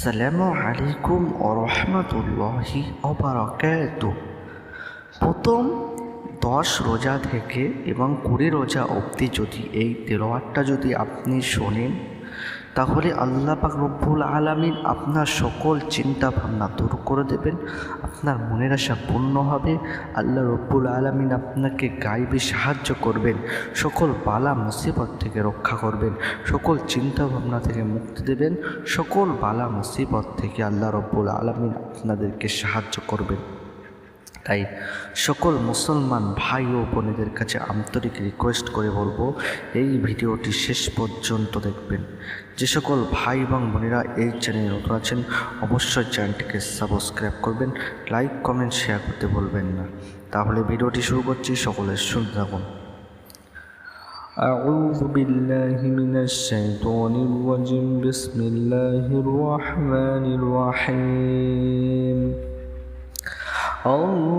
আসসালামু আলাইকুম ওরহমতুল্লাহি অবরাকাত প্রথম দশ রোজা থেকে এবং কুড়ি রোজা অবধি যদি এই তেলোয়ারটা যদি আপনি শোনেন তাহলে আল্লাহ পাক রব্বুল আলমিন আপনার সকল চিন্তা ভাবনা দূর করে দেবেন, আপনার মনের আশা পূর্ণ হবে, আল্লাহ রব্বুল আলমিন আপনাকে গাইবে, সাহায্য করবেন, সকল বালা মুসিবত থেকে রক্ষা করবেন, সকল চিন্তা ভাবনা থেকে মুক্তি দেবেন, সকল বালা মুসিবত থেকে আল্লাহ রব্বুল আলমিন আপনাদেরকে সাহায্য করবেন। তাই সকল মুসলমান ভাই ও বোনেদের কাছে আন্তরিক রিকোয়েস্ট করে বলবো এই ভিডিওটি শেষ পর্যন্ত দেখবেন যে সকল ভাই এবং বোনেরা এই চ্যানেলে নতুন আছেন অবশ্যই চ্যানেলটিকে সাবস্ক্রাইব করবেন লাইক কমেন্ট শেয়ার করতে বলবেন না তাহলে ভিডিওটি শুরু করছি সকলের শুনতে থাকুন أعوذ بالله من الشيطان الرجيم بسم الله الرحمن الرحيم اللهم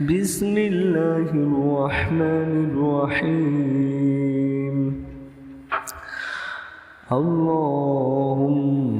بسم الله الرحمن الرحيم. اللهم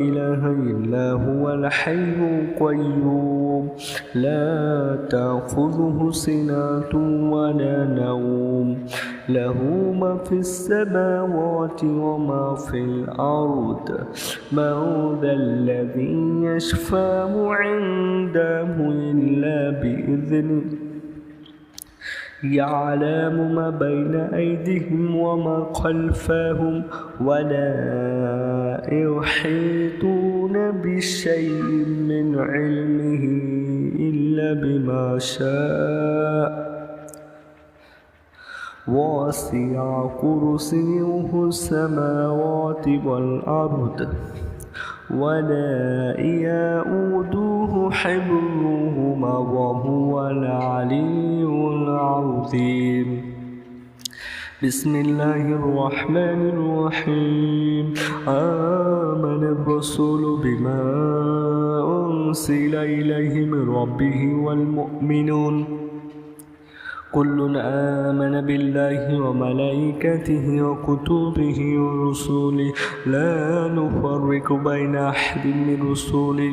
إله إلا هو الحي القيوم. لا تأخذه سنة ولا نوم. له ما في السماوات وما في الأرض. من ذا الذي يشفع عنده إلا بإذنه. يعلم ما بين أيديهم وما خلفهم. ولا يحيطون بشيء من علمه إلا بما شاء. وسع كرسيه السماوات والأرض ولا يؤوده حفظهما وهو العلي العظيم. بسم الله الرحمن الرحيم آمن الرسول بما أنزل إليه من ربه والمؤمنون. كل آمن بالله وملائكته وكتبه ورسله. لا نفرق بين أحد من رسله.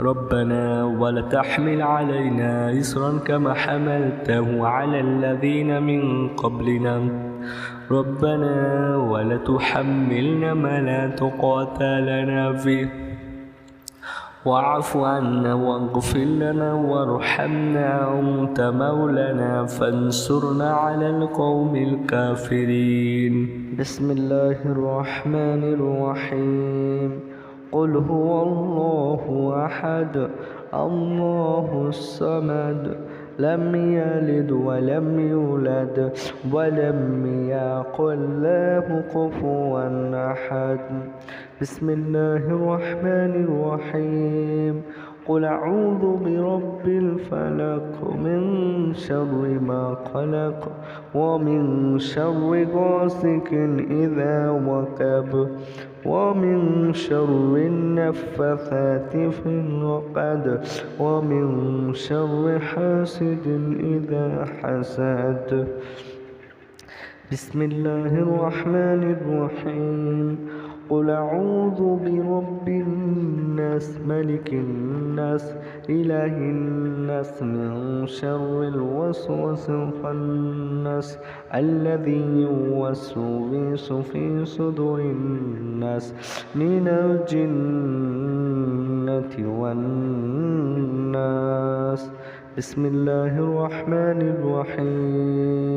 ربنا ولا تحمل علينا إصرا كما حملته على الذين من قبلنا. ربنا ولا تحملنا ما لا طاقة لنا فيه. واعف عنا واغفر لنا وارحمنا أنت مولانا فانصرنا على القوم الكافرين. بسم الله الرحمن الرحيم. قل هو الله أحد الله الصمد لم يلد ولم يولد ولم يقل له كفوا أحد. بسم الله الرحمن الرحيم. قل أعوذ برب الفلق من شر ما خلق ومن شر غاسق إذا وقب ومن شر النفثات في العقد ومن شر حاسد إذا حسد. بسم الله الرحمن الرحيم. قل أعوذ برب الناس ملك الناس إله الناس من شر الوسوس الخناس الذي يوسوس في صدور الناس من الجنة والناس. بسم الله الرحمن الرحيم.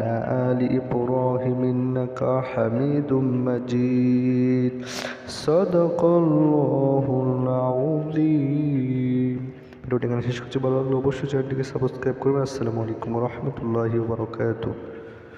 وعلى آل إبراهيم إنك حميد مجيد صدق الله العظيم ভিডিওটি এখানে শেষ করছি ভালো লাগলে অবশ্যই চ্যানেলটিকে সাবস্ক্রাইব করবেন আসসালামু আলাইকুম রহমতুল্লাহি বারকাতুহ